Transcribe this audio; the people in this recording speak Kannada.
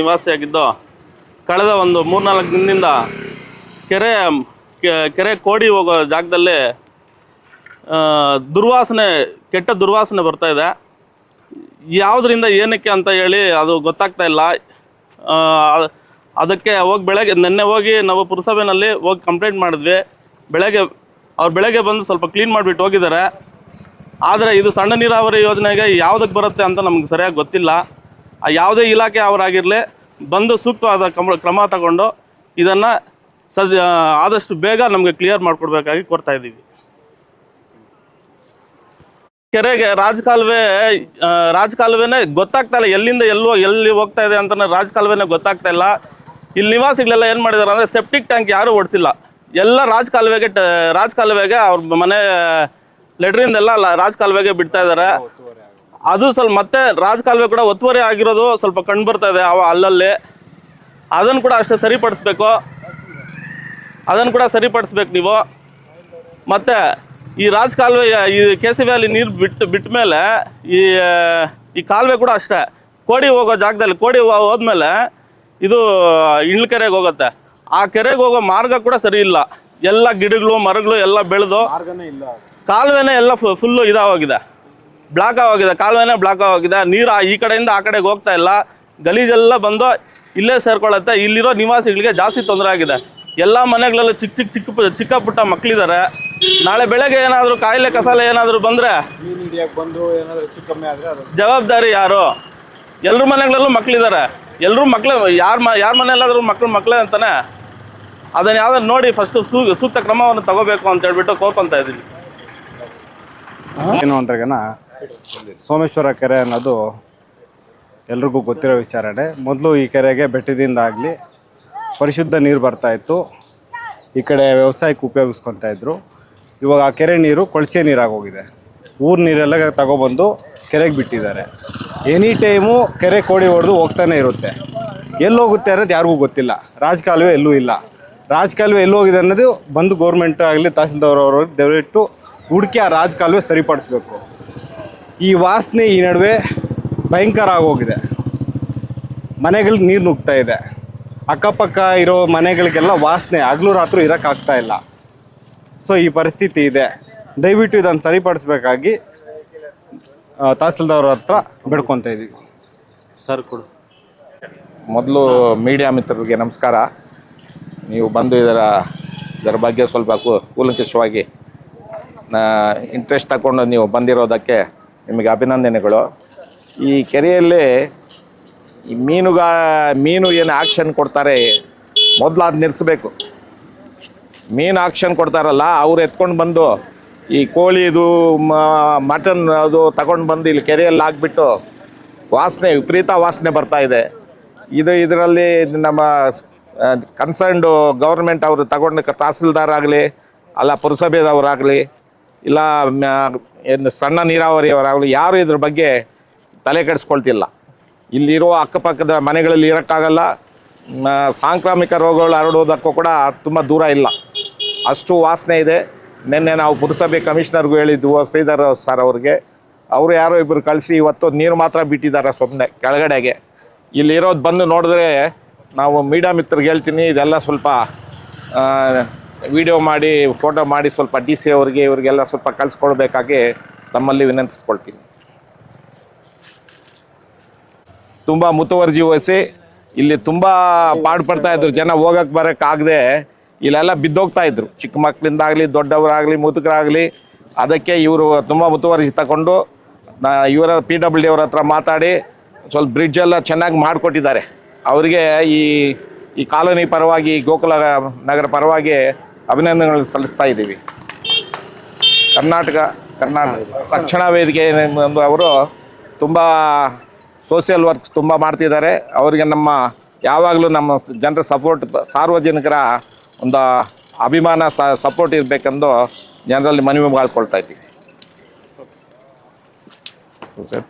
ನಿವಾಸಿಯಾಗಿದ್ದು, ಕಳೆದ ಒಂದು ಮೂರ್ನಾಲ್ಕು ದಿನದಿಂದ ಕೆರೆ ಕೆರೆ ಕೋಡಿ ಹೋಗೋ ಜಾಗದಲ್ಲಿ ದುರ್ವಾಸನೆ, ಕೆಟ್ಟ ದುರ್ವಾಸನೆ ಬರ್ತಾ ಇದೆ. ಯಾವುದರಿಂದ ಏನಕ್ಕೆ ಅಂತ ಹೇಳಿ ಅದು ಗೊತ್ತಾಗ್ತಾ ಇಲ್ಲ. ಅದಕ್ಕೆ ಹೋಗಿ ಬೆಳಗ್ಗೆ, ನಿನ್ನೆ ಹೋಗಿ ನಾವು ಪುರಸಭೆನಲ್ಲಿ ಹೋಗಿ ಕಂಪ್ಲೇಂಟ್ ಮಾಡಿದ್ವಿ. ಬೆಳಗ್ಗೆ, ಅವ್ರು ಬೆಳಗ್ಗೆ ಬಂದು ಸ್ವಲ್ಪ ಕ್ಲೀನ್ ಮಾಡಿಬಿಟ್ಟು ಹೋಗಿದ್ದಾರೆ. ಆದರೆ ಇದು ಸಣ್ಣ ನೀರಾವರಿ ಯೋಜನೆಗೆ ಯಾವುದಕ್ಕೆ ಬರುತ್ತೆ ಅಂತ ನಮ್ಗೆ ಸರಿಯಾಗಿ ಗೊತ್ತಿಲ್ಲ. ಯಾವುದೇ ಇಲಾಖೆ ಅವರಾಗಿರಲಿ ಬಂದು ಸೂಕ್ತವಾದ ಕ್ರಮ ತಗೊಂಡು ಇದನ್ನು ಸದ್ ಆದಷ್ಟು ಬೇಗ ನಮಗೆ ಕ್ಲಿಯರ್ ಮಾಡಿಕೊಡ್ಬೇಕಾಗಿ ಕೊಡ್ತಾ ಇದ್ದೀವಿ. ಕೆರೆಗೆ ರಾಜಕಾಲುವೆ ರಾಜಕಾಲುವೆನೇ ಗೊತ್ತಾಗ್ತಾ ಇಲ್ಲ. ಎಲ್ಲಿಂದ ಎಲ್ಲೋ ಎಲ್ಲಿ ಹೋಗ್ತಾ ಇದೆ ಅಂತ ರಾಜಕಾಲುವೆನೇ ಗೊತ್ತಾಗ್ತಾ ಇಲ್ಲ. ಇಲ್ಲಿ ನಿವಾಸಿಗಳೆಲ್ಲ ಏನು ಮಾಡಿದ್ದಾರೆ ಅಂದರೆ ಸೆಪ್ಟಿಕ್ ಟ್ಯಾಂಕ್ ಯಾರೂ ಓಡಿಸಿಲ್ಲ. ಎಲ್ಲ ರಾಜಕಾಲುವೆಗೆ ರಾಜಕಾಲುವೆಗೆ ಅವ್ರ ಮನೆ ಲೆಟ್ರಿಂದೆಲ್ಲ ರಾಜಕಾಲುವೆಗೆ ಬಿಡ್ತಾ ಇದ್ದಾರೆ ಅದು ಸ್ವಲ್ಪ ಮತ್ತೆ ರಾಜಕಾಲುವೆ ಕೂಡ ಒತ್ತುವರಿ ಆಗಿರೋದು ಸ್ವಲ್ಪ ಕಂಡು ಬರ್ತಾ ಇದೆ ಅವ ಅಲ್ಲಲ್ಲಿ. ಅದನ್ನು ಕೂಡ ಅಷ್ಟೇ ಸರಿಪಡಿಸ್ಬೇಕು. ಅದನ್ನು ಕೂಡ ಸರಿಪಡಿಸ್ಬೇಕು ನೀವು. ಮತ್ತು ಈ ರಾಜಕಾಲುವೆ ಈ ಕೆ ಸಿ ವ್ಯಾಲಿ ನೀರು ಬಿಟ್ಟು ಬಿಟ್ಟ ಮೇಲೆ ಈ ಈ ಕಾಲುವೆ ಕೂಡ ಅಷ್ಟೇ. ಕೋಡಿ ಹೋಗೋ ಜಾಗದಲ್ಲಿ ಕೋಡಿ ಹೋದ್ಮೇಲೆ ಇದು ಇಳ್ಕೆರೆಗೆ ಹೋಗುತ್ತೆ. ಆ ಕೆರೆಗೆ ಹೋಗೋ ಮಾರ್ಗ ಕೂಡ ಸರಿ ಇಲ್ಲ. ಎಲ್ಲ ಗಿಡಗಳು ಮರಗಳು ಎಲ್ಲ ಬೆಳೆದು ಕಾಲುವೆನೇ ಎಲ್ಲ ಫುಲ್ಲು ಇದಾಗೋಗಿದೆ ಬ್ಲಾಕ್ ಆಗೋಗಿದೆ ಕಾಲುವೆನೇ ಬ್ಲಾಕ್ ಆಗೋಗಿದೆ ನೀರು ಈ ಕಡೆಯಿಂದ ಆ ಕಡೆಗೆ ಹೋಗ್ತಾ ಇಲ್ಲ. ಗಲೀಜೆಲ್ಲ ಬಂದು ಇಲ್ಲೇ ಸೇರ್ಕೊಳ್ಳುತ್ತೆ. ಇಲ್ಲಿರೋ ನಿವಾಸಿಗಳಿಗೆ ಜಾಸ್ತಿ ತೊಂದರೆ ಆಗಿದೆ. ಎಲ್ಲ ಮನೆಗಳಲ್ಲೂ ಚಿಕ್ಕ ಚಿಕ್ಕ ಚಿಕ್ಕ ಚಿಕ್ಕ ಪುಟ್ಟ ಮಕ್ಕಳಿದ್ದಾರೆ ನಾಳೆ ಬೆಳಗ್ಗೆ ಏನಾದರೂ ಕಾಯಿಲೆ ಕಸಾಲೆ ಏನಾದರೂ ಬಂದರೆ ಜವಾಬ್ದಾರಿ ಯಾರು? ಎಲ್ಲರ ಮನೆಗಳಲ್ಲೂ ಮಕ್ಕಳಿದ್ದಾರೆ ಎಲ್ಲರೂ ಮಕ್ಕಳು ಯಾರು ಮ ಯಾರ ಮನೆಯಲ್ಲಾದರೂ ಮಕ್ಕಳು ಮಕ್ಕಳೇ ಅಂತಾನೆ. ಅದನ್ನು ಯಾವ್ದಾರು ನೋಡಿ ಫಸ್ಟು ಸೂ ಸೂಕ್ತ ಕ್ರಮವನ್ನು ತಗೋಬೇಕು ಅಂತ ಹೇಳ್ಬಿಟ್ಟು ಕೋಪಂತ ಇದ್ದೀನಿ ಏನು ಅಂದ್ರೆಗನ ಸೋಮೇಶ್ವರ ಕೆರೆ ಅನ್ನೋದು ಎಲ್ರಿಗೂ ಗೊತ್ತಿರೋ ವಿಚಾರಣೆ. ಮೊದಲು ಈ ಕೆರೆಗೆ ಬೆಟ್ಟದಿಂದಾಗಲಿ ಪರಿಶುದ್ಧ ನೀರು ಬರ್ತಾ ಇತ್ತು. ಈ ಕಡೆ ವ್ಯವಸಾಯಕ್ಕೆ ಉಪಯೋಗಿಸ್ಕೊತಾ ಇದ್ರು. ಇವಾಗ ಆ ಕೆರೆ ನೀರು ಕೊಳಚೆ ನೀರಾಗೋಗಿದೆ ಊರು ನೀರೆಲ್ಲ ತಗೊಬಂದು ಕೆರೆಗೆ ಬಿಟ್ಟಿದ್ದಾರೆ. ಎನಿ ಟೈಮು ಕೆರೆ ಕೋಡಿ ಹೊಡೆದು ಹೋಗ್ತಾನೆ ಇರುತ್ತೆ. ಎಲ್ಲೋಗುತ್ತೆ ಅನ್ನೋದು ಯಾರಿಗೂ ಗೊತ್ತಿಲ್ಲ. ರಾಜಕಾಲುವೆ ಎಲ್ಲೂ ಇಲ್ಲ. ರಾಜಕಾಲುವೆ ಎಲ್ಲೋಗಿದೆ ಅನ್ನೋದು ಬಂದು ಗೌರ್ಮೆಂಟ್ ಆಗಲಿ ತಹಸೀಲ್ದಾರ್ ದಯವಿಟ್ಟು ಹುಡುಕಿ ಆ ರಾಜಕಾಲುವೆ ಸರಿಪಡಿಸ್ಬೇಕು. ಈ ವಾಸನೆ ಈ ನಡುವೆ ಭಯಂಕರ ಆಗೋಗಿದೆ. ಮನೆಗಳಿಗೆ ನೀರು ನುಗ್ತಾ ಇದೆ. ಅಕ್ಕಪಕ್ಕ ಇರೋ ಮನೆಗಳಿಗೆಲ್ಲ ವಾಸನೆ ಹಗಲು ರಾತ್ರಿ ಇರೋಕ್ಕಾಗ್ತಾ ಇಲ್ಲ. ಸೊ ಈ ಪರಿಸ್ಥಿತಿ ಇದೆ. ದಯವಿಟ್ಟು ಇದನ್ನು ಸರಿಪಡಿಸ್ಬೇಕಾಗಿ ತಹಸೀಲ್ದಾರ ಹತ್ರ ಬೇಡ್ಕೊತಾ ಇದ್ದೀವಿ ಸರ್ ಕೊಡು. ಮೊದಲು ಮೀಡಿಯಾ ಮಿತ್ರರಿಗೆ ನಮಸ್ಕಾರ. ನೀವು ಬಂದು ಇದರ ಇದರ ಬಗ್ಗೆ ಸ್ವಲ್ಪ ಕೂಲಂಕಷವಾಗಿ ಇಂಟ್ರೆಸ್ಟ್ ತಗೊಂಡು ನೀವು ಬಂದಿರೋದಕ್ಕೆ ನಿಮಗೆ ಅಭಿನಂದನೆಗಳು. ಈ ಕೆರೆಯಲ್ಲಿ ಈ ಮೀನುಗಾ, ಮೀನು ಏನು ಆಕ್ಷನ್ ಕೊಡ್ತಾರೆ ಮೊದಲು ಅದು ನಿಲ್ಲಿಸ್ಬೇಕು ಮೀನು ಆಕ್ಷನ್ ಕೊಡ್ತಾರಲ್ಲ, ಅವ್ರು ಎತ್ಕೊಂಡು ಬಂದು ಈ ಕೋಳಿದು ಮಟನ್ ಅದು ತಗೊಂಡು ಬಂದು ಇಲ್ಲಿ ಕೆರೆಯಲ್ಲಿ ಹಾಕ್ಬಿಟ್ಟು ವಾಸನೆ, ವಿಪರೀತ ವಾಸನೆ ಬರ್ತಾ ಇದೆ. ಇದು ಇದರಲ್ಲಿ ನಮ್ಮ ಕನ್ಸರ್ನ್ಡು ಗೌರ್ಮೆಂಟ್ ಅವರು ತಗೊಂಡು ತಹಸೀಲ್ದಾರ್ ಆಗಲಿ, ಅಲ್ಲ ಪುರಸಭೆದವರಾಗಲಿ ಇಲ್ಲ ಏನು ಸಣ್ಣ ನೀರಾವರಿಯವರಾಗಲಿ, ಯಾರು ಇದ್ರ ಬಗ್ಗೆ ತಲೆ ಕೆಡಿಸ್ಕೊಳ್ತಿಲ್ಲ. ಇಲ್ಲಿರುವ ಅಕ್ಕಪಕ್ಕದ ಮನೆಗಳಲ್ಲಿ ಇರೋಕ್ಕಾಗಲ್ಲ. ಸಾಂಕ್ರಾಮಿಕ ರೋಗಗಳು ಹರಡುವುದಕ್ಕೂ ಕೂಡ ತುಂಬ ದೂರ ಇಲ್ಲ. ಅಷ್ಟು ವಾಸನೆ ಇದೆ. ನಿನ್ನೆ ನಾವು ಪುರಸಭೆ ಕಮಿಷನರ್ಗೂ ಹೇಳಿದ್ವು ಶ್ರೀಧರ್ ಸರ್ ಅವ್ರಿಗೆ. ಅವರು ಯಾರೋ ಇಬ್ಬರು ಕಳಿಸಿ ಇವತ್ತು ನೀರು ಮಾತ್ರ ಬಿಟ್ಟಿದ್ದಾರೆ ಸುಮ್ಮನೆ ಕೆಳಗಡೆಗೆ. ಇಲ್ಲಿರೋದು ಬಂದು ನೋಡಿದ್ರೆ ನಾವು ಮೀಡಿಯಾ ಮಿತ್ರರಿಗೆ ಹೇಳ್ತೀನಿ, ಇದೆಲ್ಲ ಸ್ವಲ್ಪ ವಿಡಿಯೋ ಮಾಡಿ, ಫೋಟೋ ಮಾಡಿ ಸ್ವಲ್ಪ ಡಿ ಸಿ ಅವರಿಗೆ, ಇವರಿಗೆಲ್ಲ ಸ್ವಲ್ಪ ಕಳಿಸ್ಕೊಡ್ಬೇಕಾಗಿ ತಮ್ಮಲ್ಲಿ ವಿನಂತಿಸ್ಕೊಳ್ತೀನಿ. ತುಂಬ ಮುತುವರ್ಜಿ ವಹಿಸಿ, ಇಲ್ಲಿ ತುಂಬ ಪಾಡ್ಪಡ್ತಾ ಇದ್ರು. ಜನ ಹೋಗಕ್ಕೆ ಬರೋಕ್ಕಾಗದೆ ಇಲ್ಲೆಲ್ಲ ಬಿದ್ದೋಗ್ತಾ ಇದ್ರು. ಚಿಕ್ಕ ಮಕ್ಕಳಿಂದಾಗಲಿ ದೊಡ್ಡವರಾಗಲಿ, ಮುದುಕರಾಗಲಿ, ಅದಕ್ಕೆ ಇವರು ತುಂಬ ಮುತುವರ್ಜಿ ತಗೊಂಡು ಇವರ ಪಿ ಡಬ್ಲ್ಯೂ ಡಿ ಅವ್ರ ಹತ್ರ ಮಾತಾಡಿ, ಸ್ವಲ್ಪ ಬ್ರಿಡ್ಜ್ ಎಲ್ಲ ಚೆನ್ನಾಗಿ ಮಾಡಿಕೊಟ್ಟಿದ್ದಾರೆ. ಅವರಿಗೆ ಈ ಈ ಕಾಲೋನಿ ಪರವಾಗಿ, ಗೋಕುಲ ನಗರ ಪರವಾಗಿ ಅಭಿನಂದನೆಗಳು ಸಲ್ಲಿಸ್ತಾ ಇದ್ದೀವಿ. ಕರ್ನಾಟಕ ಕರ್ನಾಟಕ ರಕ್ಷಣಾ ವೇದಿಕೆ ಒಂದು ಅವರು ತುಂಬ ಸೋಷಿಯಲ್ ವರ್ಕ್ ತುಂಬ ಮಾಡ್ತಿದ್ದಾರೆ. ಅವರಿಗೆ ನಮ್ಮ ಯಾವಾಗಲೂ ನಮ್ಮ ಜನರ ಸಪೋರ್ಟ್ ಸಾರ್ವಜನಿಕರ ಒಂದು ಅಭಿಮಾನ ಸಪೋರ್ಟ್ ಇರಬೇಕೆಂದು ಜನರಲ್ಲಿ ಮನವಿ ಮಾಡ್ಕೊಳ್ತಾ ಇದ್ದೀವಿ. ಸರ್